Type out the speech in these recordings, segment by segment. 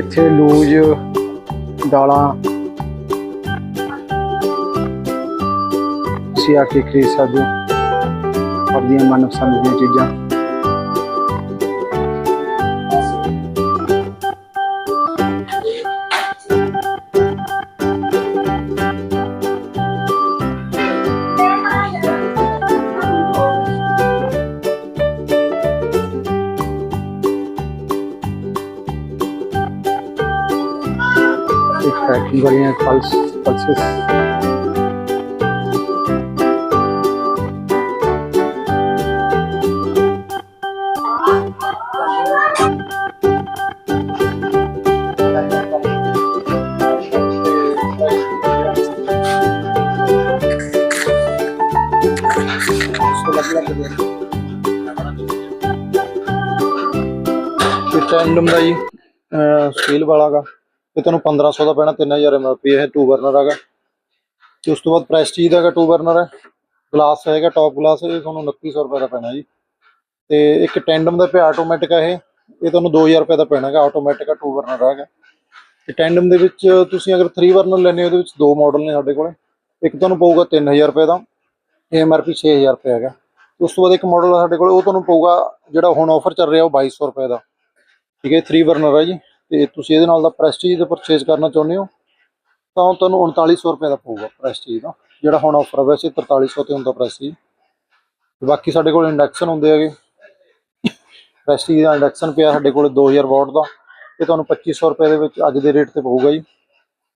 ਇੱਥੇ ਲੂਜ ਦਾਲਾਂ ਤੁਸੀਂ ਆ ਕੇ ਖਰੀਦ ਸਕਦੇ ਹੋ। ਆਪਣੀਆਂ ਮਨਪਸੰਦ ਦੀਆਂ ਚੀਜ਼ਾਂ। ਇੱਕ ਪੈਕਿੰਗ ਵਾਲੀਆਂ ਪਲਸ ਪਲਸਸ ਇਹ ਟੈਂਡਮ ਦਾ ਜੀ ਸਟੀਲ ਵਾਲਾਗਾ ਇਹ ਤੁਹਾਨੂੰ 1500 ਦਾ ਪੈਣਾ 3000 ਐਮਆਰਪੀ ਇਹ ਟੂ ਬਰਨਰ ਹੈਗਾ। ਤੇ ਉਸ ਤੋਂ ਬਾਅਦ ਪ੍ਰੈਸਟੀਜ ਦਾ ਹੈਗਾ ਟੂ ਬਰਨਰ ਹੈ। ਗਲਾਸ ਹੈਗਾ ਟੌਪ ਗਲਾਸ ਇਹ ਤੁਹਾਨੂੰ 2900 ਰੁਪਏ ਦਾ ਪੈਣਾ ਜੀ। ਤੇ ਇੱਕ ਟੈਂਡਮ ਦਾ ਪਿਆ ਆਟੋਮੈਟਿਕ ਹੈ ਇਹ। ਇਹ ਤੁਹਾਨੂੰ 2000 ਰੁਪਏ ਦਾ ਪੈਣਾ ਹੈਗਾ ਆਟੋਮੈਟਿਕ ਟੂ ਬਰਨਰ ਹੈਗਾ। ਤੇ ਟੈਂਡਮ ਦੇ ਵਿੱਚ ਤੁਸੀਂ ਅਗਰ 3 ਬਰਨਰ ਲੈਣੇ ਉਹਦੇ ਵਿੱਚ ਦੋ ਮਾਡਲ ਨੇ ਸਾਡੇ ਕੋਲੇ। ਇੱਕ ਤੁਹਾਨੂੰ ਪਊਗਾ 3000 ਰੁਪਏ ਦਾ ਐਮਆਰਪੀ 6000 ਰੁਪਏ ਹੈਗਾ। ਉਸ ਤੋਂ ਬਾਅਦ ਇੱਕ ਮਾਡਲ ਸਾਡੇ ਕੋਲ, ਉਹ ਤੁਹਾਨੂੰ ਪਊਗਾ ਜਿਹੜਾ ਹੁਣ ਆਫਰ ਚੱਲ ਰਿਹਾ ਉਹ 2200 ਰੁਪਏ ਦਾ। ਠੀਕ ਹੈ 3 ਬਰਨਰ ਹੈ ਜੀ। ਤੇ ਤੁਸੀਂ ਇਹਦੇ ਨਾਲ ਦਾ ਪ੍ਰੈਸਟੀਜ ਦਾ ਪਰਚੇਜ਼ ਕਰਨਾ ਚਾਹੁੰਦੇ ਹੋ ਤਾਂ ਉਹ ਤੁਹਾਨੂੰ 3900 ਰੁਪਏ ਦਾ ਪਊਗਾ ਪ੍ਰੈਸਟੀਜ ਦਾ ਜਿਹੜਾ ਹੁਣ ਆਫਰ ਹੈ ਵੈਸੇ 4300 ਤੇ ਹੁੰਦਾ ਪ੍ਰੈਸਟੀਜ ਤੇ ਬਾਕੀ ਸਾਡੇ ਕੋਲ ਇੰਡਕਸ਼ਨ ਹੁੰਦੇ ਹੈਗੇ। ਪ੍ਰੈਸਟੀਜ ਦਾ ਇੰਡਕਸ਼ਨ ਪਿਆ ਸਾਡੇ ਕੋਲ 2000 ਵਾਟ ਦਾ ਇਹ ਤੁਹਾਨੂੰ 2500 ਰੁਪਏ ਦੇ ਵਿੱਚ ਅੱਜ ਦੇ ਰੇਟ ਤੇ ਪਊਗਾ ਜੀ।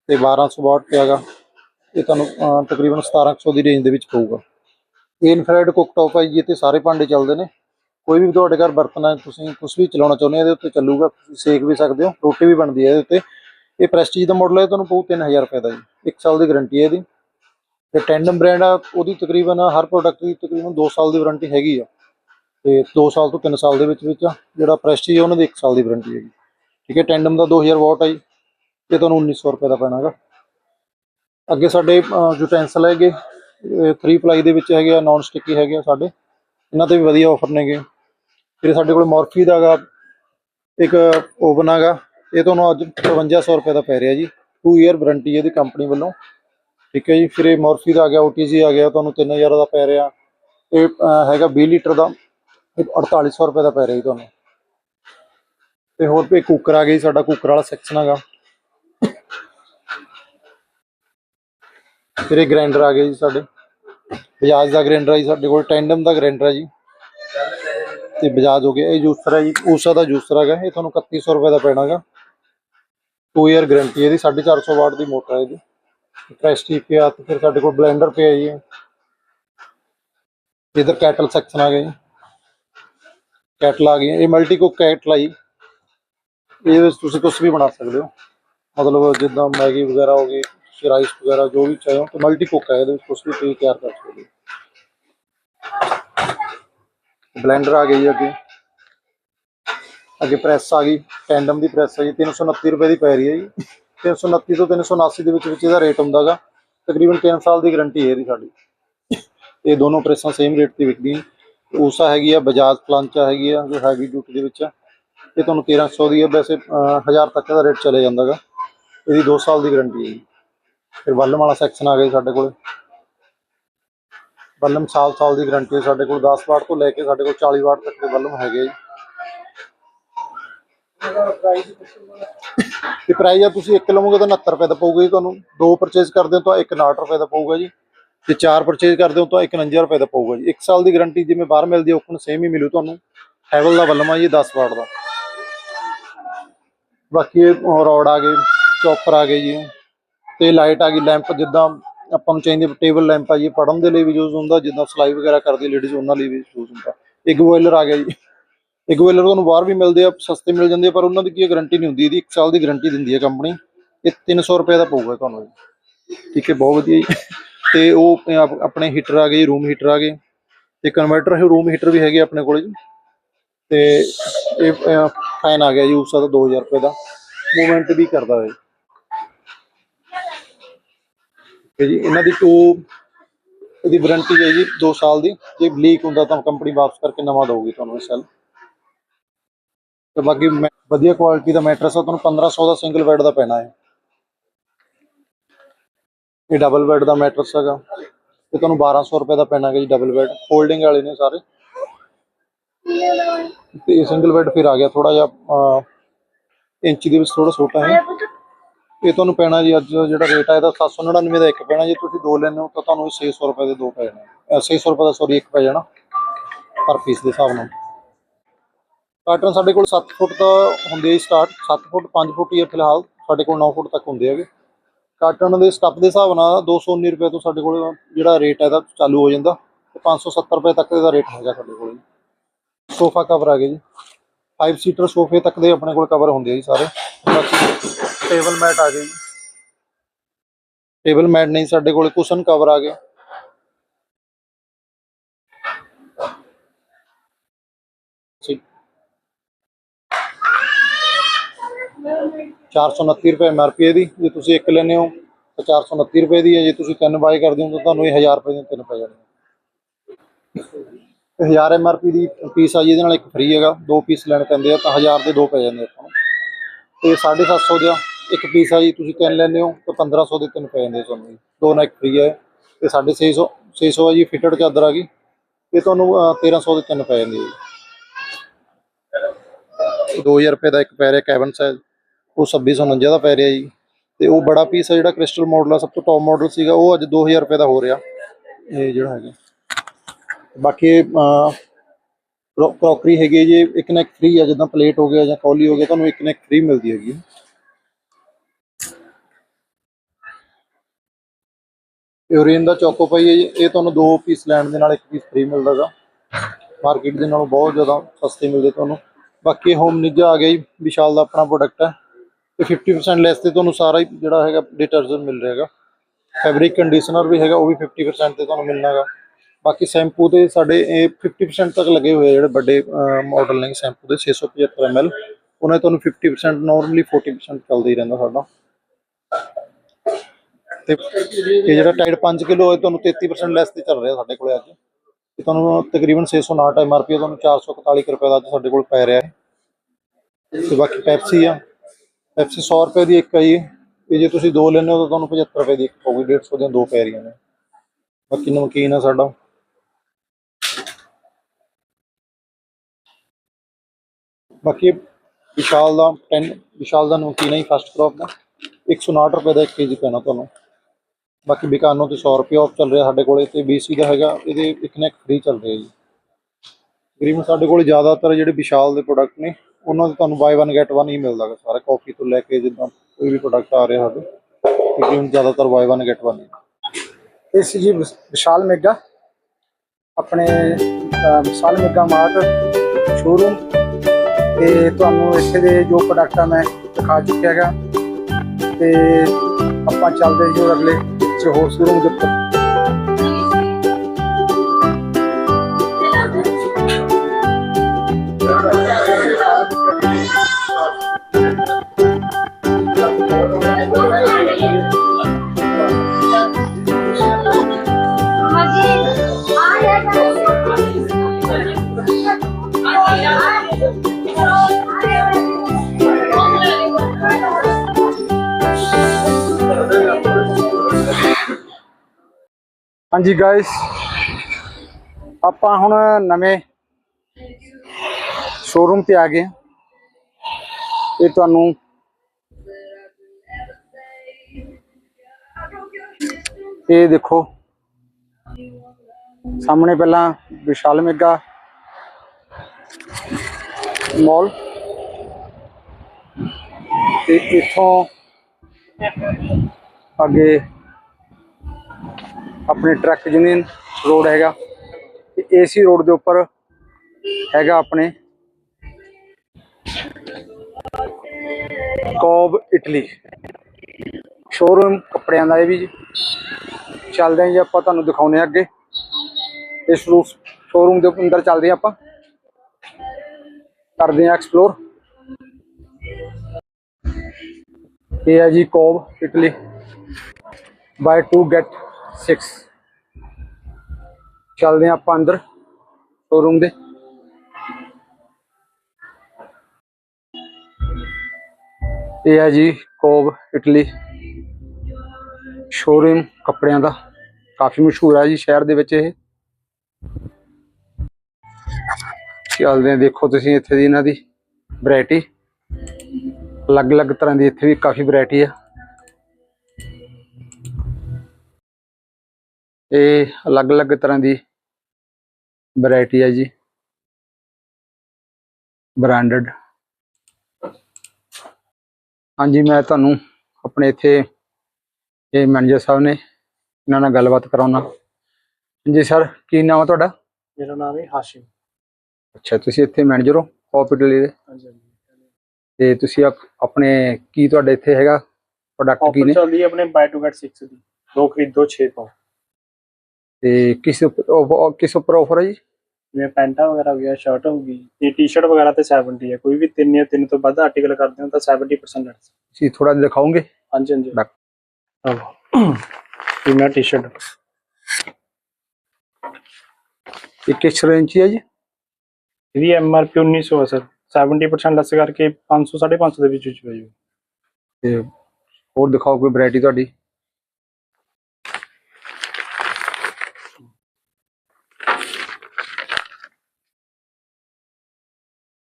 ਤੇ 1200 ਵਾਟ ਪਿਆਗਾ ਇਹ ਤੁਹਾਨੂੰ ਅਹ, ਤਕਰੀਬਨ 1700 ਦੀ ਰੇਂਜ ਦੇ ਵਿੱਚ ਪਊਗਾ। ਇਹ ਇਨਫਰਾਰੈਡ ਕੁੱਕਟਾਪ ਹੈ ਜੀ ਇਹ ਤੇ ਸਾਰੇ ਭਾਂਡੇ ਚੱਲਦੇ ਨੇ। ਕੋਈ ਵੀ ਤੁਹਾਡੇ ਘਰ ਬਰਤਨ ਹੈ ਤੁਸੀਂ ਕੁਝ ਵੀ ਚਲਾਉਣਾ ਚਾਹੁੰਦੇ ਹੋ, ਇਹਦੇ ਉੱਤੇ ਚੱਲੂਗਾ, ਤੁਸੀਂ ਸੇਕ ਵੀ ਸਕਦੇ ਹੋ, ਰੋਟੀ ਵੀ ਬਣਦੀ ਹੈ ਇਹਦੇ ਉੱਤੇ। ਇਹ ਪ੍ਰੈਸਟੀਜ ਦਾ ਮਾਡਲ ਹੈ ਤੁਹਾਨੂੰ ਪਊ 3000 ਰੁਪਏ ਦਾ ਜੀ 1 ਸਾਲ ਦੀ ਗਾਰੰਟੀ ਹੈ ਇਹਦੀ। ਤੇ ਟੈਂਡਮ ਬ੍ਰਾਂਡ ਆ, ਉਹਦੀ ਤਕਰੀਬਨ ਹਰ ਪ੍ਰੋਡਕਟ ਦੀ ਤਕਰੀਬਨ 2 ਸਾਲ ਦੀ ਵਾਰੰਟੀ ਹੈਗੀ ਆ। ਤੇ 2 ਸਾਲ ਤੋਂ 3 ਸਾਲ ਦੇ ਵਿੱਚ ਵਿੱਚ ਆ। ਜਿਹੜਾ ਪ੍ਰੈਸਟੀਜ ਉਹਨਾਂ ਦੀ 1 ਸਾਲ ਦੀ ਵਾਰੰਟੀ ਹੈਗੀ। ਠੀਕ ਹੈ ਟੈਂਡਮ ਦਾ 2000 ਵਾਟ ਆ ਜੀ, ਇਹ ਤੁਹਾਨੂੰ 1900 ਰੁਪਏ ਦਾ ਪੈਣਾ ਹੈਗਾ ਅੱਗੇ ਸਾਡੇ ਯੂਟੈਂਸਲ ਹੈਗੇ 3 ਪਲਾਈ ਦੇ ਵਿੱਚ ਹੈਗੇ ਆ ਨਾਨ ਸਟਿੱਕੀ ਹੈਗੇ ਆ ਸਾਡੇ। ਇਹਨਾਂ ਤੇ ਵੀ ਵਧੀਆ ਆਫਰ ਨੇਗੇ। ਫਿਰ ਸਾਡੇ ਕੋਲ ਮੋਰਫੀ ਦਾ ਹੈਗਾ ਇੱਕ ਓਵਨ ਹੈਗਾ ਇਹ ਤੁਹਾਨੂੰ ਅੱਜ 5500 ਰੁਪਏ ਦਾ ਪੈ ਰਿਹਾ ਜੀ। 2 ਇਅਰ ਵਾਰੰਟੀ ਇਹਦੀ ਕੰਪਨੀ ਵੱਲੋਂ। ਠੀਕ ਹੈ ਜੀ, ਫਿਰ ਇਹ ਮੋਰਫੀ ਦਾ ਆ ਗਿਆ OTG ਆ ਗਿਆ, ਤੁਹਾਨੂੰ 3000 ਦਾ ਪੈ ਰਿਹਾ। ਇਹ ਹੈਗਾ 20 ਲੀਟਰ ਦਾ, ਇਹ 4800 ਰੁਪਏ ਦਾ ਪੈ ਰਿਹਾ ਜੀ ਤੁਹਾਨੂੰ। ਤੇ ਹੋਰ ਵੀ ਕੁੱਕਰ ਆ ਗਈ ਸਾਡਾ ਕੁੱਕਰ ਵਾਲਾ ਸੈਕਸ਼ਨ ਹੈਗਾ ਫਿਰ ਇਹ ਗ੍ਰਾਈਂਡਰ ਆ ਗਿਆ ਜੀ ਸਾਡੇ। ਬਜਾਜ ਦਾ ਗ੍ਰਾਈਂਡਰ ਆ ਜੀ, ਸਾਡੇ ਕੋਲ ਟੈਂਡਮ ਦਾ ਗ੍ਰਾਈਂਡਰ ਹੈ ਜੀ। ਤੇ ਬਜਾਜ ਹੋ ਗਿਆ। ਇਹ ਜੂਸਰ ਹੈ ਜੀ, ਊਸ਼ਾ ਦਾ ਜੂਸਰ ਹੈਗਾ। ਇਹ ਤੁਹਾਨੂੰ 3100 ਰੁਪਏ ਦਾ ਪੈਣਾਗਾ। 2 ਇਅਰ ਗਾਰੰਟੀ ਇਹਦੀ 450 ਵਾਟ ਦੀ ਮੋਟਰ ਹੈ ਇਹਦੀ। ਪ੍ਰੈਸਟੀਜ ਪਿਆ, ਤੇ ਫਿਰ ਸਾਡੇ ਕੋਲ ਬਲੈਂਡਰ ਪਿਆ ਜੀ ਇਧਰ ਕੈਟਲ ਸੈਕਸ਼ਨ ਆ ਗਿਆ ਕੈਟਲ ਆ ਗਈ। ਇਹ ਮਲਟੀ ਕੁੱਕ ਕੈਟਲ ਆ ਜੀ। ਇਹਦੇ ਵਿੱਚ ਤੁਸੀਂ ਕੁਝ ਵੀ ਬਣਾ ਸਕਦੇ ਹੋ। ਮਤਲਬ ਜਿੱਦਾਂ ਮੈਗੀ ਵਗੈਰਾ ਹੋ ਗਈ ਰਾਈਸ ਵਗੈਰਾ ਜੋ ਵੀ ਚਾਹੋ ਤੇ ਮਲਟੀ ਕੁਕ ਹੈ ਇਹਦੇ ਵਿੱਚ ਕੁਝ ਵੀ ਤੁਸੀਂ ਤਿਆਰ ਕਰ ਸਕਦੇ ਹੋ। ਬਲੈਂਡਰ ਆ ਗਈ ਜੀ ਅੱਗੇ। ਅੱਗੇ ਪ੍ਰੈਸ ਆ ਗਈ, ਟੈਂਡਮ ਦੀ ਪ੍ਰੈਸ ਹੈ ਜੀ 329 ਰੁਪਏ ਦੀ ਪੈ ਰਹੀ ਹੈ ਜੀ। 329 ਤੋਂ 379 ਦੇ ਵਿੱਚ ਵਿੱਚ ਇਹਦਾ ਰੇਟ ਹੁੰਦਾਗਾ ਤਕਰੀਬਨ 3 ਸਾਲ ਦੀ ਗਾਰੰਟੀ ਹੈ ਇਹਦੀ ਸਾਡੀ। ਇਹ ਦੋਨੋਂ ਪ੍ਰੈਸਾਂ ਸੇਮ ਰੇਟ ਤੇ ਵਿਕਦੀਆਂ। ਊਸਾ ਹੈਗੀ ਆ, ਬਜਾਜ ਪਲਾਂਚਾ ਹੈਗੀ ਆ, ਜੋ ਹੈਗੀ ਡਿਊਟੀ ਦੇ ਵਿੱਚ ਇਹ ਤੁਹਾਨੂੰ 1300 ਦੀ ਹੈ ਵੈਸੇ 1000 ਤੱਕ ਦਾ ਰੇਟ ਚਲੇ ਜਾਂਦਾਗਾ ਇਹਦੀ 2 ਸਾਲ ਦੀ ਗਾਰੰਟੀ ਹੈ ਜੀ। ਫਿਰ ਬੱਲਮ ਵਾਲਾ ਸੈਕਸ਼ਨ ਆ ਗਿਆ ਜੀ ਸਾਡੇ ਕੋਲ। ਬੱਲਮ ਸਾਲ ਸਾਲ ਦੀ ਗਾਰੰਟੀ ਹੈ ਸਾਡੇ ਕੋਲ 10 ਵਾਟ ਤੋਂ ਲੈ ਕੇ ਸਾਡੇ ਕੋਲ 40 ਵਾਟ ਤੱਕ ਦੇ ਬੱਲਮ ਹੈਗੇ ਜੀ। ਤੇ ਪ੍ਰਾਈਸ ਆ, ਤੁਸੀਂ ਇੱਕ ਲਵੋਗੇ ਤਾਂ 69 ਰੁਪਏ ਦਾ ਪਊਗਾ ਜੀ ਤੁਹਾਨੂੰ। ਦੋ ਪਰਚੇਸ ਕਰਦੇ ਹੋ ਤਾਂ 1 ਰੁਪਏ ਦਾ ਪਊਗਾ ਜੀ। ਤੇ ਚਾਰ ਪਰਚੇਜ਼ ਕਰਦੇ ਹੋ ਤਾਂ 1 ਰੁਪਏ ਦਾ ਪਊਗਾ ਜੀ। 1 ਸਾਲ ਦੀ ਗਾਰੰਟੀ ਜਿਵੇਂ ਬਾਹਰ ਮਿਲਦੀ ਹੈ ਉਹ ਸੇਮ ਹੀ ਮਿਲੂ ਤੁਹਾਨੂੰ। ਹੈਵਲ ਦਾ ਬੱਲਮ ਆ ਜੀ 10 ਵਾਟ ਦਾ। ਬਾਕੀ ਇਹ ਰੋਡ ਆ ਗਏ ਚੌਪਰ ਆ ਗਏ ਜੀ। ਤੇ ਲਾਈਟ ਆ ਗਈ ਲੈਂਪ ਜਿੱਦਾਂ ਆਪਾਂ ਨੂੰ ਚਾਹੀਦੀ ਟੇਬਲ ਲੈਂਪ ਆ ਜੀ ਪੜਨ ਦੇ ਲਈ ਵੀ ਯੂਜ਼ ਹੁੰਦਾ, ਜਿੱਦਾਂ ਸਲਾਈ ਵਗੈਰਾ ਕਰਦੀ ਲੇਡੀਜ਼ ਉਹਨਾਂ ਲਈ ਵੀ ਯੂਜ਼ ਹੁੰਦਾ। ਇੱਕ ਬੋਇਲਰ ਆ ਗਿਆ ਜੀ। ਇੱਕ ਬੋਇਲਰ ਤੁਹਾਨੂੰ ਬਾਹਰ ਵੀ ਮਿਲਦੇ ਆ, ਸਸਤੇ ਮਿਲ ਜਾਂਦੇ ਆ, ਪਰ ਉਹਨਾਂ ਦੀ ਕੀ ਗਾਰੰਟੀ ਨਹੀਂ ਹੁੰਦੀ, ਇਹਦੀ 1 ਸਾਲ ਦੀ ਗਾਰੰਟੀ ਦਿੰਦੀ ਹੈ ਕੰਪਨੀ ਇਹ 300 ਰੁਪਏ ਦਾ ਪਊਗਾ ਤੁਹਾਨੂੰ ਜੀ। ਠੀਕ ਹੈ, ਬਹੁਤ ਵਧੀਆ ਜੀ। ਤੇ ਉਹ ਆਪਣੇ ਹੀਟਰ ਆ ਗਏ ਰੂਮ ਹੀਟਰ ਆ ਗਏ। ਤੇ ਕਨਵਰਟਰ ਹੈ ਰੂਮ ਹੀਟਰ ਵੀ ਹੈਗੇ ਆਪਣੇ ਕੋਲ ਜੀ। ਤੇ ਇਹ ਫੈਨ ਆ ਗਿਆ ਜੀ, ਉਸਾ ਦਾ 2000 ਰੁਪਏ ਦਾ। ਮੂਵਮੈਂਟ ਵੀ ਕਰਦਾ ਹੈ ਤੇ ਜੀ, ਇਹਨਾਂ ਦੀ ਟੂ ਇਹਦੀ ਵਾਰੰਟੀ ਹੈ ਜੀ 2 ਸਾਲ ਦੀ। ਜੇ ਲੀਕ ਹੁੰਦਾ ਤਾਂ ਕੰਪਨੀ ਵਾਪਸ ਕਰਕੇ ਨਵਾਂ ਦਊਗੀ ਤੁਹਾਨੂੰ ਇਹ ਸੈੱਲ ਤੇ ਬਾਕੀ ਵਧੀਆ ਕੁਆਲਿਟੀ ਦਾ ਮੈਟਰਸ ਆ, ਤੁਹਾਨੂੰ 1500 ਦਾ ਸਿੰਗਲ ਬੈੱਡ ਦਾ ਪੈਣਾ ਹੈ। ਇਹ ਡਬਲ ਬੈੱਡ ਦਾ ਮੈਟਰਸ ਹੈਗਾ। ਇਹ ਤੁਹਾਨੂੰ 1200 ਰੁਪਏ ਦਾ ਪੈਣਾ ਹੈਗਾ ਜੀ ਡਬਲ ਬੈੱਡ ਫੋਲਡਿੰਗ ਵਾਲੇ ਨੇ ਸਾਰੇ। ਤੇ ਇਹ ਸਿੰਗਲ ਬੈੱਡ ਫਿਰ ਆ ਗਿਆ ਥੋੜਾ ਜਿਹਾ ਇੰਚ ਦੇ ਵਿੱਚ ਥੋੜਾ ਛੋਟਾ ਹੈ। ਇਹ ਤੁਹਾਨੂੰ ਪੈਣਾ ਜੀ ਅੱਜ ਜਿਹੜਾ ਰੇਟ ਹੈ ਇਹਦਾ 799 ਦਾ ਇੱਕ ਪੈਣਾ ਜੇ। ਤੁਸੀਂ ਦੋ ਲੈਣੇ ਹੋ ਤਾਂ ਤੁਹਾਨੂੰ ਇਹ 600 ਰੁਪਏ ਦੇ ਦੋ ਪੈ ਜਾਣੇ। ਅਹ 600 ਰੁਪਏ ਦਾ ਸੌਰੀ ਇੱਕ ਪੈ ਜਾਣਾ ਪਰ ਪੀਸ ਦੇ ਹਿਸਾਬ ਨਾਲ। ਕਾਟਨ ਸਾਡੇ ਕੋਲ 7 ਫੁੱਟ ਦਾ ਹੁੰਦੇ ਆ ਸਟਾਰਟ 7 ਫੁੱਟ 5 ਫੁੱਟ ਹੀ ਆ ਫਿਲਹਾਲ। ਸਾਡੇ ਕੋਲ 9 ਫੁੱਟ ਤੱਕ ਹੁੰਦੇ ਹੈਗੇ। ਕਾਟਨ ਦੇ ਸਟੱਪ ਦੇ ਹਿਸਾਬ ਨਾਲ 219 ਰੁਪਏ ਤੋਂ ਸਾਡੇ ਕੋਲ ਜਿਹੜਾ ਰੇਟ ਹੈ ਇਹਦਾ ਚਾਲੂ ਹੋ ਜਾਂਦਾ। ਤੇ 570 ਰੁਪਏ ਤੱਕ ਇਹਦਾ ਰੇਟ ਹੈਗਾ ਸਾਡੇ ਕੋਲ ਸੋਫਾ ਕਵਰ ਆ ਗਏ ਜੀ। 5 ਸੀਟਰ ਸੋਫੇ ਤੱਕ ਦੇ ਆਪਣੇ ਕੋਲ ਕਵਰ ਹੁੰਦੇ ਆ ਜੀ ਸਾਰੇ। ਟੇਬਲ ਮੈਟ ਆ ਗਏ ਜੀ ਟੇਬਲ ਮੈਟ ਨਹੀਂ, ਸਾਡੇ ਕੋਲ ਕੁਸ਼ਨ ਕਵਰ ਆ ਗਏ। ਜੀ। 429 ਰੁਪਏ ਐਮਆਰਪੀ ਦੀ ਜੇ ਤੁਸੀਂ ਇੱਕ ਲੈਨੇ ਹੋ, ਤਾਂ 429 ਰੁਪਏ ਦੀ ਹੈ। ਜੇ ਤੁਸੀਂ ਤਿੰਨ ਬਾਈ ਕਰਦੇ ਹੋ, ਤਾਂ ਤੁਹਾਨੂੰ ਇਹ 1000 ਰੁਪਏ ਦੀਆਂ ਤਿੰਨ ਪੈ ਜਾਣਗੇ 1000 ਐਮਆਰਪੀ ਦੀ ਪੀਸ ਆ ਜੀ, ਇਹਦੇ ਨਾਲ ਇੱਕ ਫ੍ਰੀ ਹੈਗਾ। ਦੋ ਪੀਸ ਲੈਣੇ ਪੈਂਦੇ ਆ, ਤਾਂ 1000 ਦੇ ਦੋ ਪੈ ਜਾਂਦੇ ਆਪਾਂ ਨੂੰ। ਤੇ 750 ਦਾ ਇੱਕ ਪੀਸ ਆ ਜੀ ਤੁਸੀਂ ਤਿੰਨ ਲੈਂਦੇ ਹੋ? ਤਾਂ 1500 ਦੇ ਤਿੰਨ ਪੈ ਜਾਂਦੇ ਤੁਹਾਨੂੰ ਜੀ। ਦੋ ਨਾਲ ਇੱਕ ਫ੍ਰੀ ਹੈ ਤੇ 650 600 ਆ ਜੀ ਫਿਟਡ ਚਾਦਰ ਆ ਗਈ। ਇਹ ਤੁਹਾਨੂੰ ਅਹ, 1300 ਦੇ ਤਿੰਨ ਪੈ ਜਾਂਦੇ ਆ ਜੀ। 2000 ਰੁਪਏ ਦਾ ਇੱਕ ਪੈ ਰਿਹਾ ਕੈਬਨ ਸਾਈਜ਼। ਉਹ 2649 ਦਾ ਪੈ ਰਿਹਾ ਜੀ। ਤੇ ਉਹ ਬੜਾ ਪੀਸ ਹੈ ਜਿਹੜਾ ਕ੍ਰਿਸਟਲ ਮਾਡਲ ਆ ਸਭ ਤੋਂ ਟੌਪ ਮਾਡਲ ਸੀਗਾ। ਉਹ ਅੱਜ 2000 ਰੁਪਏ ਦਾ ਹੋ ਰਿਹਾ। ਇਹ ਜਿਹੜਾ ਹੈਗਾ। ਬਾਕੀ ਕਰੋਕਰੀ ਹੈਗੀ ਹੈ ਜੀ। ਇੱਕ ਨੈਕ ਇੱਕ ਫ੍ਰੀ ਆ। ਜਿੱਦਾਂ ਪਲੇਟ ਹੋ ਗਿਆ ਜਾਂ ਕੌਲੀ ਹੋ ਗਿਆ ਤੁਹਾਨੂੰ ਇੱਕ ਨੈਕ ਇੱਕ ਫ੍ਰੀ ਮਿਲਦੀ ਹੈਗੀ ਯੂਰੀਨ ਦਾ ਚੋਕੋ ਪਾਈ ਹੈ ਜੀ। ਇਹ ਤੁਹਾਨੂੰ ਦੋ ਪੀਸ ਲੈਣ ਦੇ ਨਾਲ ਇੱਕ ਪੀਸ ਫ੍ਰੀ ਮਿਲਦਾਗਾ। ਮਾਰਕੀਟ ਦੇ ਨਾਲੋਂ ਬਹੁਤ ਜ਼ਿਆਦਾ ਸਸਤੇ ਮਿਲਦੇ ਤੁਹਾਨੂੰ। ਬਾਕੀ ਹੋਮ ਨਿੱਜਾ ਆ ਗਿਆ ਜੀ। ਵਿਸ਼ਾਲ ਦਾ ਆਪਣਾ ਪ੍ਰੋਡਕਟ ਹੈ। ਤੇ 50% ਲੈਸ ਤੇ ਤੁਹਾਨੂੰ ਸਾਰਾ ਹੀ ਜਿਹੜਾ ਹੈਗਾ ਡਿਟਰਜੈਂਟ ਮਿਲ ਰਿਹਾ ਹੈਗਾ। ਫੈਬਰਿਕ ਕੰਡੀਸ਼ਨਰ ਵੀ ਹੈਗਾ, ਉਹ ਵੀ 50% ਤੇ ਤੁਹਾਨੂੰ ਮਿਲਣਾ ਹੈਗਾ। ਬਾਕੀ ਸ਼ੈਂਪੂ ਤੇ ਸਾਡੇ ਇਹ 50% ਤੱਕ ਲੱਗੇ ਹੋਏ ਜਿਹੜੇ ਵੱਡੇ ਮਾਡਲ ਨੇ ਸ਼ੈਂਪੂ ਦੇ। 675 ml ਉਹਨਾਂ 'ਚ ਤੁਹਾਨੂੰ 50% ਨਾਰਮਲੀ 40% ਚੱਲਦਾ ਹੀ ਰਹਿੰਦਾ ਸਾਡਾ। ਤੇ ਇਹ ਜਿਹੜਾ ਟਾਈਡ 5 ਕਿਲੋ ਹੈ, ਤੁਹਾਨੂੰ 33% ਲੈਸ ਤੇ ਚੱਲ ਰਿਹਾ ਸਾਡੇ ਕੋਲੇ ਅੱਜ। ਇਹ ਤੁਹਾਨੂੰ ਤਕਰੀਬਨ 659 ਐਮਆਰਪੀ ਤੁਹਾਨੂੰ 441 ਕੁ ਰੁਪਏ ਦਾ ਅੱਜ ਸਾਡੇ ਕੋਲ ਪੈ ਰਿਹਾ ਹੈ। ਤੇ ਬਾਕੀ ਪੈਪਸੀ ਆ। ਪੈਪਸੀ 100 ਰੁਪਏ ਦੀ ਇੱਕ ਹੈ ਜੀ। ਇਹ ਜੇ ਤੁਸੀਂ ਦੋ ਲੈਂਦੇ ਹੋ ਤਾਂ ਤੁਹਾਨੂੰ 75 ਰੁਪਏ ਦੀ ਇੱਕ ਪਊਗੀ 150 ਦੀਆਂ ਦੋ ਪੈ ਰਹੀਆਂ ਨੇ। ਬਾਕੀ ਨਮਕੀਨ ਆ ਸਾਡਾ। ਬਾਕੀ ਵਿਸ਼ਾਲ ਦਾ 10 ਵਿਸ਼ਾਲ ਦਾ ਨਮਕੀਨ ਹੈ ਫਸਟ ਕ੍ਰੌਪ ਦਾ। 159 ਰੁਪਏ ਦਾ 1 ਕੇਜੀ ਪੈਣਾ ਤੁਹਾਨੂੰ। ਬਾਕੀ ਬਿਕਾਨੋ ਤੇ 100 ਰੁਪਏ ਆਫ ਚੱਲ ਰਿਹਾ ਸਾਡੇ ਕੋਲੇ ਤੇ BC ਦਾ ਹੈਗਾ, ਇਹਦੇ ਇੱਕ ਨਾ ਇੱਕ ਫ੍ਰੀ ਚੱਲ ਰਿਹਾ ਜੀ। ਤਕਰੀਬਨ ਸਾਡੇ ਕੋਲ ਜ਼ਿਆਦਾਤਰ ਜਿਹੜੇ ਵਿਸ਼ਾਲ ਦੇ ਪ੍ਰੋਡਕਟ ਨੇ, ਉਹਨਾਂ ਦੇ ਤੁਹਾਨੂੰ ਬਾਈ 1 ਗੈਟ 1 ਹੀ ਮਿਲਦਾ ਗਾ ਸਾਰਾ ਕਾਫੀ ਤੋਂ ਲੈ ਕੇ ਜਿੱਦਾਂ ਕੋਈ ਵੀ ਪ੍ਰੋਡਕਟ ਆ ਰਿਹਾ ਸਾਡੇ, ਤਕਰੀਬਨ ਜ਼ਿਆਦਾਤਰ ਬਾਈ 1 ਗੈਟ 1 ਹੀ। ਇਹ ਸੀ ਜੀ ਵਿਸ- ਵਿਸ਼ਾਲ ਮੇਗਾ, ਆਪਣੇ ਵਿਸ਼ਾਲ ਮੇਗਾ ਮਾਰਟ ਸ਼ੋਰੂਮ ਤੇ ਤੁਹਾਨੂੰ ਇੱਥੇ ਦੇ ਜੋ ਪ੍ਰੋਡਕਟ ਆ ਮੈਂ ਦਿਖਾ ਚੁੱਕਿਆ ਹੈਗਾ ਤੇ ਆਪਾਂ ਚੱਲਦੇ ਜੀ ਅਗਲੇ ਕਿਸੇ ਹੋਰ ਸ਼ੋਰੂਮ ਦੇ ਉੱਪਰ ਹਾਂਜੀ ਗਾਇਸ ਆਪਾਂ ਹੁਣ ਨਵੇਂ ਸ਼ੋਰੂਮ ਤੇ ਆ ਗਏ ਇਹ ਤੁਹਾਨੂੰ ਇਹ ਦੇਖੋ, ਸਾਹਮਣੇ ਪਹਿਲਾਂ ਵਿਸ਼ਾਲ ਮੇਗਾ ਮਾਲ ਤੇ ਇੱਥੋਂ ਅੱਗੇ ਆਪਣੇ ਟਰੱਕ ਯੂਨੀਅਨ ਰੋਡ ਹੈਗਾ ਤੇ ਏਸੀ ਰੋਡ ਦੇ ਉੱਪਰ ਹੈਗਾ ਆਪਣੇ ਕੋਬ ਇਟਲੀ। ਸ਼ੋਰੂਮ ਕੱਪੜਿਆਂ ਦਾ ਇਹ ਵੀ ਜੀ। ਚੱਲਦੇ ਹਾਂ ਜੀ ਆਪਾਂ, ਤੁਹਾਨੂੰ ਦਿਖਾਉਨੇ ਆ ਅੱਗੇ। ਇਸ ਸ਼ੋਰੂਮ ਦੇ ਅੰਦਰ ਚੱਲਦੇ ਹਾਂ ਆਪਾਂ। ਕਰਦੇ ਹਾਂ ਐਕਸਪਲੋਰ ਇਹ ਹੈ ਜੀ ਕੋਬ ਇਟਲੀ। ਬਾਈ 2 ਗੈਟ 6 ਚੱਲਦੇ ਹਾਂ ਆਪਾਂ ਅੰਦਰ ਸ਼ੋਰੂਮ ਦੇ। ਇਹ ਹੈ ਜੀ ਕੋਬ ਇਟਲੀ। ਸ਼ੋਰੂਮ ਕੱਪੜਿਆਂ ਦਾ ਕਾਫੀ ਮਸ਼ਹੂਰ ਹੈ ਜੀ ਸ਼ਹਿਰ ਦੇ ਵਿੱਚ ਇਹ। ਚੱਲਦੇ ਆ ਦੇਖੋ ਤੁਸੀਂ ਇੱਥੇ ਦੀ ਇਹਨਾਂ ਦੀ ਵੈਰਾਈਟੀ ਅਲੱਗ-ਅਲੱਗ ਤਰ੍ਹਾਂ ਦੀ ਇੱਥੇ ਵੀ ਕਾਫੀ ਵੈਰਾਈਟੀ ਆ। ਇਹ ਅਲੱਗ-ਅਲੱਗ ਤਰ੍ਹਾਂ ਦੀ ਵੈਰਾਈਟੀ ਹੈ ਜੀ। ਬ੍ਰਾਂਡਡ ਹਾਂਜੀ ਮੈਂ ਤੁਹਾਨੂੰ ਆਪਣੇ ਇੱਥੇ ਇਹ ਮੈਨੇਜਰ ਸਾਹਿਬ ਨੇ ਇਹਨਾਂ ਨਾਲ ਗੱਲਬਾਤ ਕਰਾਉਣਾ। ਜੀ ਸਰ ਕੀ ਨਾਮ ਹੈ ਤੁਹਾਡਾ? ਮੇਰਾ ਨਾਮ ਹੈ ਹਾਸ਼ਿਮ। ਅੱਛਾ ਤੁਸੀਂ ਇੱਥੇ ਮੈਨੇਜਰ ਹੋ ਹਸਪੀਟਲ ਦੇ। ਹਾਂਜੀ ਹਾਂਜੀ। ਤੇ ਤੁਸੀਂ ਆਪ- ਆਪਣੇ ਕੀ ਤੁਹਾਡੇ ਇੱਥੇ ਹੈਗਾ ਪ੍ਰੋਡਕਟ ਕੀ ਆਫਰ ਨੇ? ਚੱਲਦੀ ਹੈ ਆਪਣੇ ਬਾਈ ਟੂ ਗੈਟ 6 ਦੀ। ਦੋ ਖਰੀਦੋ 6 ਪਾਓ ਤੇ ਕਿਸ ਉੱਪ- ਉਹ- ਉਹ ਕਿਸ ਉੱਪਰ ਆਫਰ ਹੈ ਜੀ? ਜਿਵੇਂ ਪੈਂਟਾਂ ਵਗੈਰਾ ਹੋ ਗਿਆ ਸ਼ਰਟ ਹੋ ਗਈ ਤੇ ਟੀ-ਸ਼ਰਟ ਵਗੈਰਾ ਤੇ 70 ਹੈ ਕੋਈ ਵੀ ਤਿੰਨ ਜਾਂ ਤਿੰਨ ਤੋਂ ਵੱਧ ਆਰਟੀਕਲ ਕਰਦੇ ਹੋ ਤਾਂ 70% ਲੈਸ ਤੁਸੀਂ ਥੋੜਾ ਦਿਖਾਓਗੇ? ਹਾਂਜੀ ਹਾਂਜੀ। ਡਕ- ਆਹੋ ਇਹ ਮੈਂ ਟੀ-ਸ਼ਰਟ ਇਹ ਕਿਸ ਰੇਂਜ ਹੈ ਜੀ? ਇਹਦੀ ਐਮਆਰਪੀ 1900 ਹੈ ਸਰ। 70% ਲੈਸ ਕਰਕੇ 500 550 ਦੇ ਵਿੱਚ ਵਿੱਚ ਪੈ ਜਾਊ। ਤੇ ਹੋਰ ਦਿਖਾਓ ਕੋਈ ਵੈਰਾਈਟੀ ਤੁਹਾਡੀ?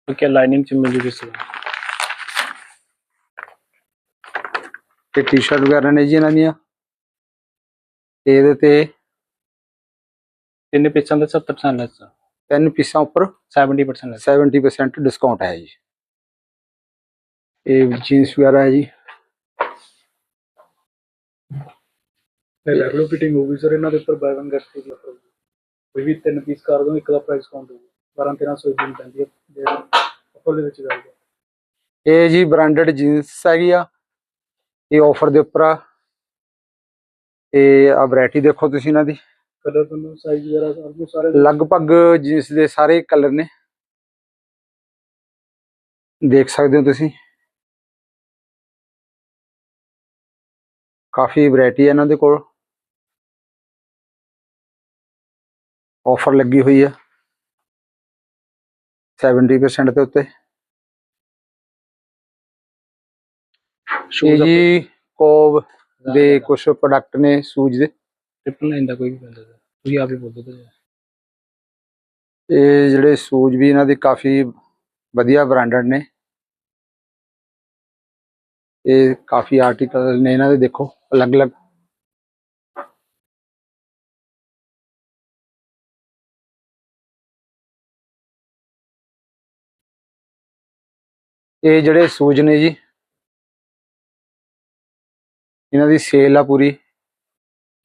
ਕਿਉਂਕਿ ਲਾਈਨਿੰਗ ਚ ਮਿਲ ਜੂਗੀ ਸਰ ਤੇ ਟੀ-ਸ਼ਰਟ ਵਗੈਰਾ ਨੇ ਜੀ ਇਹਨਾਂ ਦੀਆਂ? ਤੇ ਇਹਦੇ ਤੇ ਤਿੰਨ ਪੀਸਾਂ ਦੇ 70% ਲੈਸ ਤਿੰਨ ਪੀਸਾਂ ਉੱਪਰ 70% ਲੈਸ 70% ਡਿਸਕਾਊਂਟ ਹੈ ਜੀ। ਇਹ ਜੀਨਸ ਵਗੈਰਾ ਹੈ ਜੀ। ਰੈਗੂਲਰ ਫਿਟਿੰਗ ਹੋਊਗੀ ਸਰ ਇਹਨਾਂ ਦੇ ਉੱਪਰ ਬਾਈ 1 ਗੈਟ 3 ਦੀ offer ਹੋਊਗੀ। ਕੋਈ ਵੀ ਤਿੰਨ ਪੀਸ ਕਰ ਦੋ ਇੱਕ ਦਾ ਪ੍ਰਾਈਸ ਕਾਊਂਟ ਹੋਊਗਾ। 12 1300 ਦੀ ਪੈਂਦੀ ਹੈ ਜਿਹੜਾ offer ਦੇ ਵਿੱਚ ਗੱਲ ਹੈ ਇਹ ਜੀ ਬ੍ਰਾਂਡਡ ਜੀਨਸ ਹੈਗੀ ਆ ਇਹ ਆਫਰ ਦੇ ਉੱਪਰ ਆ। ਤੇ ਆ ਵੈਰਾਈਟੀ ਦੇਖੋ ਤੁਸੀਂ ਇਹਨਾਂ ਦੀ। ਕਲਰ ਤੁਹਾਨੂੰ ਸਾਈਜ਼ ਵਗੈਰਾ ਆਲਮੋਸਟ ਸਾਰੇ ਲਗਭਗ ਜੀਨਸ ਦੇ ਸਾਰੇ ਕਲਰ ਨੇ। ਦੇਖ ਸਕਦੇ ਹੋ ਤੁਸੀਂ। ਕਾਫੀ ਵੈਰਾਈਟੀ ਹੈ ਇਹਨਾਂ ਦੇ ਕੋਲ। ਆਫਰ ਲੱਗੀ ਹੋਈ ਹੈ 70% ਦੇ ਉੱਤੇ। ਇਹ ਸ਼ੂਜ਼ ਜੀ ਕੋਬ ਦੇ ਕੁਝ ਪ੍ਰੋਡਕਟ ਨੇ ਸੂਜ ਦੇ। ਟ੍ਰਿਪਲ ਲਾਈਨ ਦਾ ਕੋਈ ਵੀ ਬੰਦਾ ਤੁਸੀਂ ਆਪ ਹੀ ਬੋਲ ਦੋ ਇਹ ਜਿਹੜੇ ਸੂਜ ਵੀ ਇਹਨਾਂ ਦੇ ਕਾਫੀ ਵਧੀਆ ਬ੍ਰਾਂਡਡ ਨੇ। ਇਹ ਕਾਫੀ ਆਰਟੀਕਲ ਨੇ ਇਹਨਾਂ ਦੇ ਦੇਖੋ ਅਲੱਗ-ਅਲੱਗ ਇਹ ਜਿਹੜੇ ਸੂਜ ਨੇ ਜੀ, ਇਹਨਾਂ ਦੀ ਸੇਲ ਆ ਪੂਰੀ।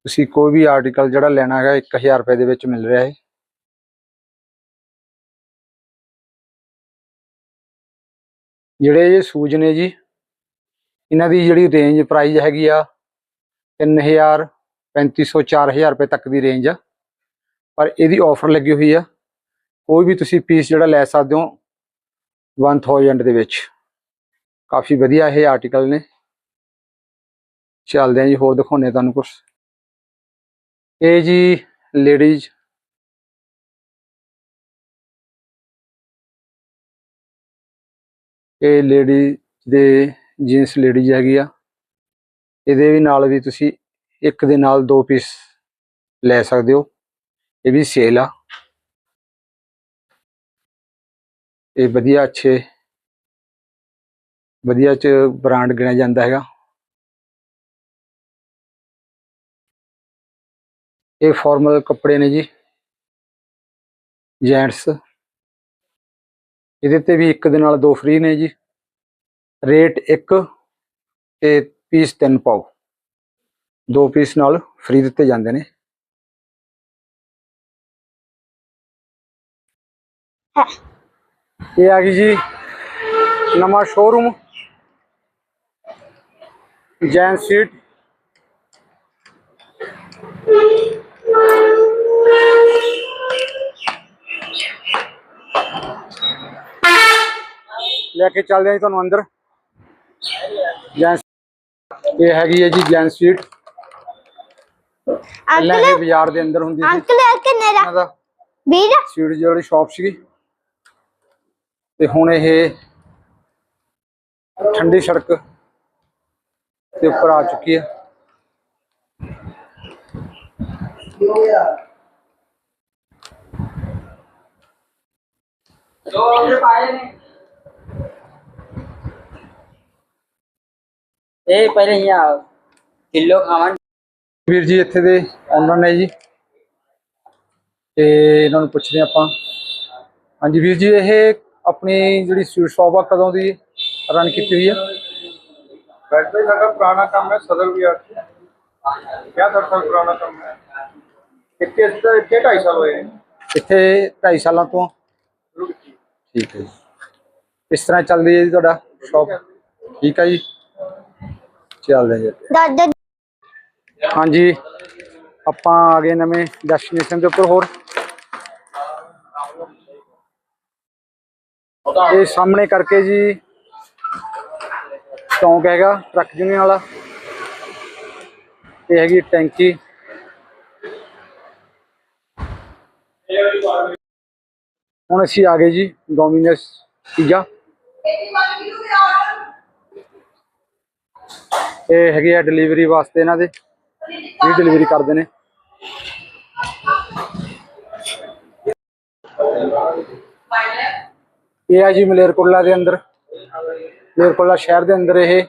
ਤੁਸੀਂ ਕੋਈ ਵੀ ਆਰਟੀਕਲ ਜਿਹੜਾ ਲੈਣਾ ਹੈਗਾ 1000 ਰੁਪਏ ਦੇ ਵਿੱਚ ਮਿਲ ਰਿਹਾ ਹੈ ਜਿਹੜੇ ਇਹ ਸੂਜ ਨੇ ਜੀ, ਇਹਨਾਂ ਦੀ ਜਿਹੜੀ ਰੇਂਜ ਪ੍ਰਾਈਸ ਹੈਗੀ ਆ 3000 3500 4000 ਰੁਪਏ ਤੱਕ ਦੀ ਰੇਂਜ ਆ। ਪਰ ਇਹਦੀ ਆਫਰ ਲੱਗੀ ਹੋਈ ਆ। ਕੋਈ ਵੀ ਤੁਸੀਂ ਪੀਸ ਜਿਹੜਾ ਲੈ ਸਕਦੇ ਹੋ 1000 ਦੇ ਵਿੱਚ। ਕਾਫੀ ਵਧੀਆ ਇਹ ਆਰਟੀਕਲ ਨੇ। ਚੱਲਦੇ ਆ ਜੀ, ਹੋਰ ਦਿਖਾਉਣੇ ਤੁਹਾਨੂੰ ਕੁਝ ਇਹ ਜੀ ਲੇਡੀਜ਼ ਇਹ ਲੇਡੀ ਦੇ ਜੀਨਸ ਲੇਡੀਜ਼ ਹੈਗੀ ਆ। ਇਹਦੇ ਵੀ ਨਾਲ ਵੀ ਤੁਸੀਂ ਇੱਕ ਦੇ ਨਾਲ ਦੋ ਪੀਸ ਲੈ ਸਕਦੇ ਹੋ। ਇਹ ਵੀ ਸੇਲ ਆ। ਇਹ ਵਧੀਆ ਅੱਛੇ, ਵਧੀਆ ਚ ਬ੍ਰਾਂਡ ਗਿਣਿਆ ਜਾਂਦਾ ਹੈਗਾ। ਇਹ ਫਾਰਮਲ ਕੱਪੜੇ ਨੇ ਜੀ ਜੈਂਟਸ ਇਹਦੇ ਤੇ ਵੀ ਇੱਕ ਦੇ ਨਾਲ ਦੋ ਫ੍ਰੀ ਨੇ ਜੀ। ਰੇਟ 1 ਤੇ ਪੀਸ 3 ਪਾਓ। ਦੋ ਪੀਸ ਨਾਲ ਫ੍ਰੀ ਦਿੱਤੇ ਜਾਂਦੇ ਨੇ। ਇਹ ਆ ਗਈ ਜੀ ਨਵਾਂ ਸ਼ੋਰੂਮ ਜੈਨ ਸੀਟ ਲੈ ਕੇ ਚੱਲਦੇ ਜੀ ਤੁਹਾਨੂੰ ਅੰਦਰ। ਜੈਨ ਇਹ ਹੈਗੀ ਹੈ ਜੀ ਜੈਨ ਸਵੀਟ। ਪਹਿਲਾਂ ਇਹ ਬਾਜ਼ਾਰ ਦੇ ਅੰਦਰ ਹੁੰਦੀ ਸੀ ਅੰਕਲ ਕਿੰਨੇ ਦਾ? ਵੀਰ ਸਵੀਟ ਜਿਹੜੀ ਸ਼ਾਪ ਸੀਗੀ। ਤੇ ਹੁਣ ਇਹ ਠੰਡੀ ਸੜਕ ਦੇ ਉੱਪਰ ਆ ਚੁੱਕੀ ਹੈ ਇਹ ਪਹਿਲੇ ਹੀ ਆ। ਕਿਲੋ ਖਾਵਣ ਵੀਰ ਜੀ ਇੱਥੇ ਦੇ ਓਨਰ ਨੇ ਜੀ। ਤੇ ਇਹਨਾਂ ਨੂੰ ਪੁੱਛਦੇ ਆਪਾਂ। ਹਾਂਜੀ ਵੀਰ ਜੀ ਇਹ ਆਪਣੀ ਜਿਹੜੀ ਸਵੀਟ ਸ਼ਾਪ ਆ ਕਦੋਂ ਦੀ ਰਨ ਕੀਤੀ ਹੋਈ ਹੈ? ਵੈਸੇ ਸਾਡਾ ਪੁਰਾਣਾ ਕੰਮ ਹੈ ਸਦਰ ਵਿਆਰ ਚ ਕਿਆ ਸਾਲ ਪੁਰਾਣਾ ਕੰਮ ਹੈ। ਇੱਥੇ ਇੱਥੇ 2.5 ਸਾਲ ਹੋਏ ਇੱਥੇ 2.5 ਸਾਲਾਂ ਤੋਂ। ਠੀਕ ਹੈ ਇਸ ਤਰ੍ਹਾਂ ਚੱਲਦੀ ਹੈ ਜੀ ਤੁਹਾਡਾ ਸ਼ਾਪ ਠੀਕ ਹੈ ਜੀ। ਚੱਲਦੇ ਜੀ ਹਾਂਜੀ। ਆਪਾਂ ਆ ਗਏ ਨਵੇਂ ਡੈਸਟੀਨੇਸ਼ਨ ਦੇ ਉੱਪਰ ਹੋਰ। ਇਹ ਸਾਹਮਣੇ ਕਰਕੇ ਜੀ ਚੌਂਕ ਹੈਗਾ, ਟਰੱਕ ਯੂਨੀਅਨ ਵਾਲਾ। ਇਹ ਹੈਗੀ ਟੈਂਕੀ। ਹੁਣ ਅਸੀਂ ਆ ਗਏ ਜੀ, ਡੋਮਿਨਸ ਪੀਜ਼ਾ। ਇਹ ਹੈਗੇ ਆ ਡਿਲੀਵਰੀ ਵਾਸਤੇ ਇਹਨਾਂ ਦੇ, ਵੀ ਡਿਲੀਵਰੀ ਕਰਦੇ ਨੇ। ਇਹ ਆ ਜੀ ਮਲੇਰਕੋਲਾ ਦੇ ਅੰਦਰ। ਮਲੇਰਕੋਲਾ ਸ਼ਹਿਰ ਦੇ ਅੰਦਰ ਇਹ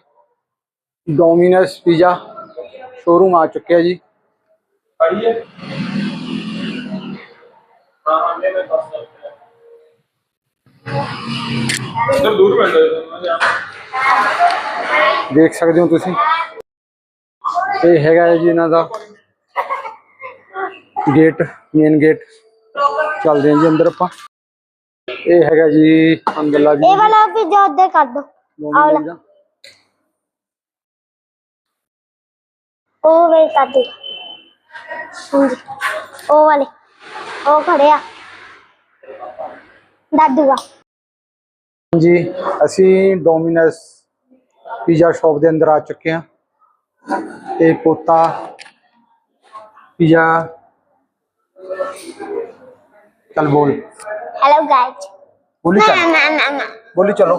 ਡੋਮਿਨਸ ਪੀਜ਼ਾ ਸ਼ੋਰੂਮ ਆ ਚੁੱਕਿਆ ਜੀ। ਦੇਖ ਸਕਦੇ ਹੋ ਤੁਸੀਂ। ਇਹ ਹੈਗਾ ਜੀ ਇਹਨਾਂ ਦਾ ਗੇਟ ਮੇਨ ਗੇਟ ਚੱਲਦੇ ਆਂ ਜੀ ਅੰਦਰ ਆਪਾਂ। ਇਹ ਹੈਗਾ ਜੀ ਅੰਦਰਲਾ ਵੀ ਇਹ ਵਾਲਾ ਪੀਜ਼ਾ ਉੱਧਰ ਕਰ ਦੋ। ਆਹ ਵਾਲਾ ਉਹ ਵੇ ਹਾਂਜੀ। ਉਹ ਵਾਲੇ। ਉਹ ਖੜਿਆ ਦਾਦੂ ਆ। ਜੀ ਅਸੀਂ ਡੋਮਿਨਸ ਪੀਜ਼ਾ ਸ਼ਾਪ ਦੇ ਅੰਦਰ ਆ ਚੁੱਕੇ ਹਾਂ। ਇਹ ਪੋਤਾ ਪੀਜ਼ਾ ਚੱਲ ਬੋਲ। ਬੋਲੀ ਨਾ ਚੱਲ। ਨਾ ਨਾ ਨਾ। ਬੋਲੀ ਚਲੋ।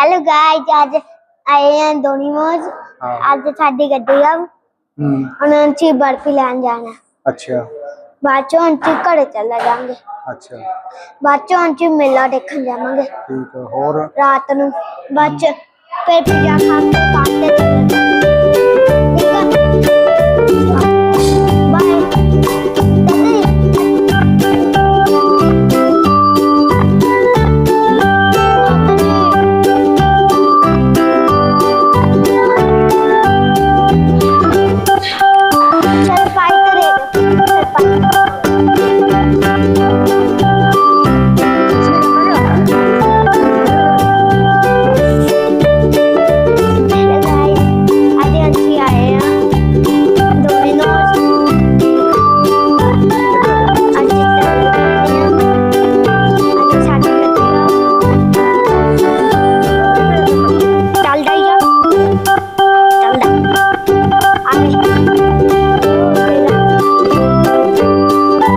ਹੈਲੋ ਗਾਇਜ਼ ਅੱਜ ਆਏ ਹਾਂ ਦੋਨੀ ਮੋਜ ਹਾਂ। ਅੱਜ ਸਾਡੀ ਗੱਡੀ ਆ। ਹੁਣ ਅਸੀਂ ਬਰਫੀ ਲੈਣ ਜਾਣਾ। ਅੱਛਾ। ਬਾਅਦ ਚੋਂ ਅਸੀਂ ਘਰੇ ਚਲੇ ਜਾਵਾਂਗੇ। ਅੱਛਾ। ਬਾਅਦ ਚੋਂ ਅਸੀਂ ਮੇਲਾ ਦੇਖਣ ਜਾਵਾਂਗੇ। ਠੀਕ ਹੈ ਹੋਰ? ਰਾਤ ਨੂੰ। ਬਾਅਦ ਚ ਫਿਰ ਪੀਜ਼ਾ ਖਾ ਕੇ ਚਲੇ ਜਾਵਾਂਗੇ।